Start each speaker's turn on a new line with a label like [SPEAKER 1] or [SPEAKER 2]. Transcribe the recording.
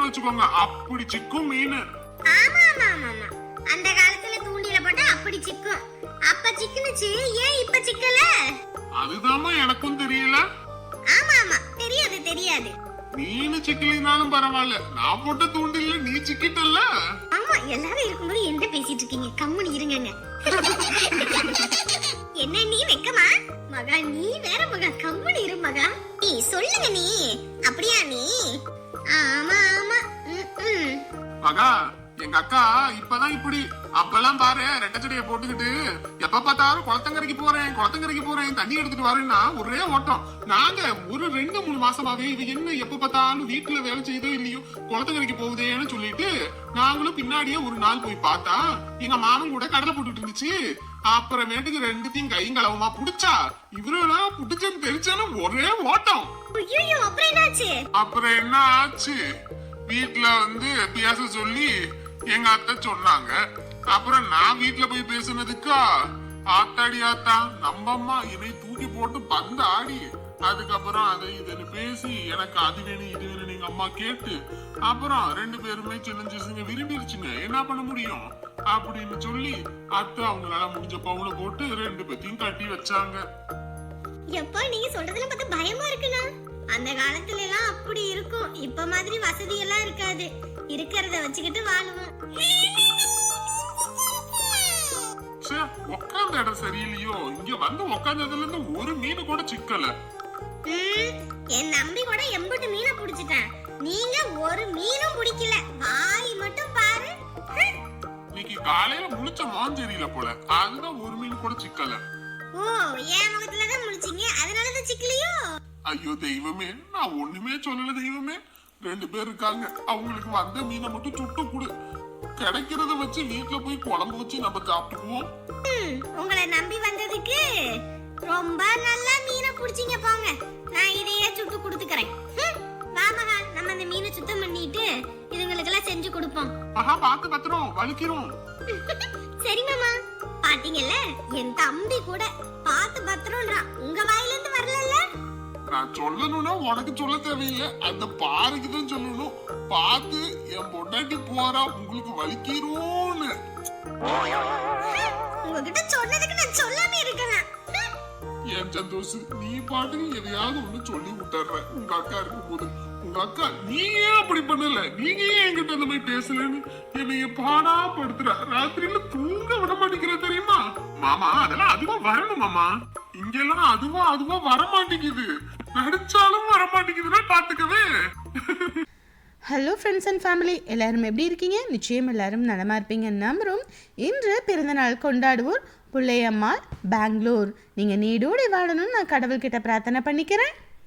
[SPEAKER 1] வச்சுக்கோங்க. அப்படி சிக்கும் மீன்.
[SPEAKER 2] ஆமா ஆமா ஆமா ஆமா. அந்த காலத்துல தூண்டில போட்டா அப்படி சிக்கும். அப்ப சிக்குனுச்சு ஏன் இப்ப சிக்கல?
[SPEAKER 1] அதுதாம்மா எனக்கும் தெரியல.
[SPEAKER 2] ஆமா ஆமா. தெரியாது தெரியாது.
[SPEAKER 1] மீன் சிக்கலினாலும் பரவாயில்ல. நான் போட்ட தூண்டில்ல நீ சிக்கிட்டல்ல.
[SPEAKER 2] ஆமா எல்லாரும் இருக்கும்போது என்ன பேசிட்டு இருக்கீங்க. கம்முனு இருங்கங்க. என்ன நீ வெக்கமா? மகா நீ வேற மகா கம்முனு இரு மகா. நீ சொல்லுங்க நீ. அப்படியா நீ? ஆமா ஆமா.
[SPEAKER 1] மகா எங்க அக்கா இப்பதான் இப்படி அப்பெல்லாம் பாரு ரெட்டச்சடைய போட்டுக்கிட்டு எப்ப பார்த்தாலும் குளத்தங்கரைக்கு போறேன் குளத்தங்கரைக்கு போறேன் தண்ணி எடுத்துட்டு வரேன்னா ஒரே ஓட்டம். நாங்க ஒரு ரெண்டு மூணு மாசமாவே இது என்ன எப்ப பார்த்தாலும் வீட்டுல வேலை செய்தோ இல்லையோ குளத்தங்கரைக்கு போகுதேன்னு சொல்லிட்டு நாங்களும் பின்னாடியே ஒரு நாள் போய் பார்த்தா எங்க மாமன் கூட கடலை போட்டுட்டு இருந்துச்சு. அப்புறமேட்டுக்கு ரெண்டுத்தையும் கைங்களவுமா புடிச்சா இவரெல்லாம் புடிச்சன்னு தெரிச்சாலும் ஒரே ஓட்டம்.
[SPEAKER 2] அப்புறம்
[SPEAKER 1] என்ன ஆச்சு? வீட்ல வந்து பேச சொல்லி எங்க அத்தை சொன்னாங்க. அப்புறம் நான் வீட்டுல போய் பேசுனதுக்கா? ஆத்தாடி ஆத்தா நம்ம அம்மா என்னை தூக்கி போட்டு பந்து ஆடி. அதுக்கப்புறம் அதை இதுன்னு பேசி எனக்கு அது வேணும் இது வேணும் எங்க அம்மா கேட்டு அப்புறம் ரெண்டு பேருமே சின்ன சிசுங்க விரும்பிருச்சுங்க. என்ன பண்ண முடியும்? அப்படின்னு சொல்லி அத்தை அவங்களால முடிஞ்ச பவுல போட்டு ரெண்டு பேத்தையும் கட்டி வச்சாங்க.
[SPEAKER 2] எப்பா நீங்க சொல்றதுல பார்த்து பயமா இருக்குண்ணா. அந்த காலத்துல எல்லாம் அப்படி இருக்கும். இப்ப மாதிரி வசதி எல்லாம் இருக்காது. இருக்கிறத வச்சுக்கிட்டு வாழுவோம்.
[SPEAKER 1] ச்சே, உக்காந்த இடம் சரியில்லையோ. இங்க வந்து உக்காந்ததுல இருந்து ஒரு மீன் கூட சிக்கல.
[SPEAKER 2] என் நம்பி கூட எம்புட்டு மீனை புடிச்சிட்டேன். நீங்க ஒரு மீனும் பிடிக்கல. வாய் மட்டும் பாரு.
[SPEAKER 1] இன்னைக்கு காலையில முழிச்ச மான் தெரியல போல. அதுதான் ஒரு மீன் கூட சிக்கல.
[SPEAKER 2] ஓ என் முகத்துல தான் முடிச்சீங்க அதனாலதான் சிக்கலையோ?
[SPEAKER 1] ஐயோ தெய்வமே நான் ஒண்ணுமே சொல்லல தெய்வமே. ரெண்டு பேர் இருக்காங்க. அவங்களுக்கு வந்த மீனை மட்டும் சுட்டு கொடு. கிடைக்கிறத வச்சு வீட்டுல போய் குழம்பு வச்சு நம்ம சாப்பிட்டுக்குவோம்.
[SPEAKER 2] உங்களை நம்பி வந்ததுக்கு ரொம்ப நல்லா மீனை புடிச்சீங்க போங்க. நான் இதையே சுட்டு கொடுத்துக்கறேன். ஹம், வா மகா நம்ம அந்த மீனை சுத்தம் பண்ணிட்டு இதுங்களுக்கெல்லாம் செஞ்சு கொடுப்போம்.
[SPEAKER 1] ஆஹா பார்த்து பத்திரம் வலிக்கிறோம்.
[SPEAKER 2] சரி மாமா. பாத்தீங்கல்ல என் தம்பி கூட பார்த்து பத்திரம்ன்றான். உங்க வாயில இருந்து வரலல்ல?
[SPEAKER 1] நான் சொல்லணும்னா உனக்கு சொல்ல தேவையில்லை. அந்த பாருக்கு தான் சொல்லணும். பார்த்து என் பொண்டாட்டி போறா உங்களுக்கு வலிக்கிறோன்னு.
[SPEAKER 2] உங்ககிட்ட சொன்னதுக்கு நான் சொல்லாம இருக்கலாம் ஹம்.
[SPEAKER 1] என் சந்தோஷ் நீ பாட்டுக்கு எதையாவது ஒண்ணு சொல்லி விட்டுற உங்க அக்கா இருக்கும்போது உங்க அக்கா நீ ஏன் அப்படி பண்ணல? நீங்க ஏன் என்கிட்ட அந்த மாதிரி பேசலன்னு என்னைய பாடா படுத்துற. ராத்திரியில தூங்க விட மாட்டேங்கிற தெரியுமா? மாமா அதெல்லாம் அதுவா வரணும் மாமா. இங்கெல்லாம் அதுவா அதுவா வரமாட்டேங்குது. நடிச்சாலும் வரமாட்டேங்குதுன்னா பாத்துக்கவே.
[SPEAKER 3] ஹலோ ஃப்ரெண்ட்ஸ் அண்ட் ஃபேமிலி எல்லாரும் எப்படி இருக்கீங்க? நிச்சயம் எல்லாரும் நலமாக இருப்பீங்கன்னு நம்புகிறோம் இன்று பிறந்தநாள் கொண்டாடுவோர் பிள்ளையம்மாள் பெங்களூர். நீங்கள் நீடோடு வாழணும்னு நான் கடவுள்கிட்ட பிரார்த்தனை பண்ணிக்கிறேன்.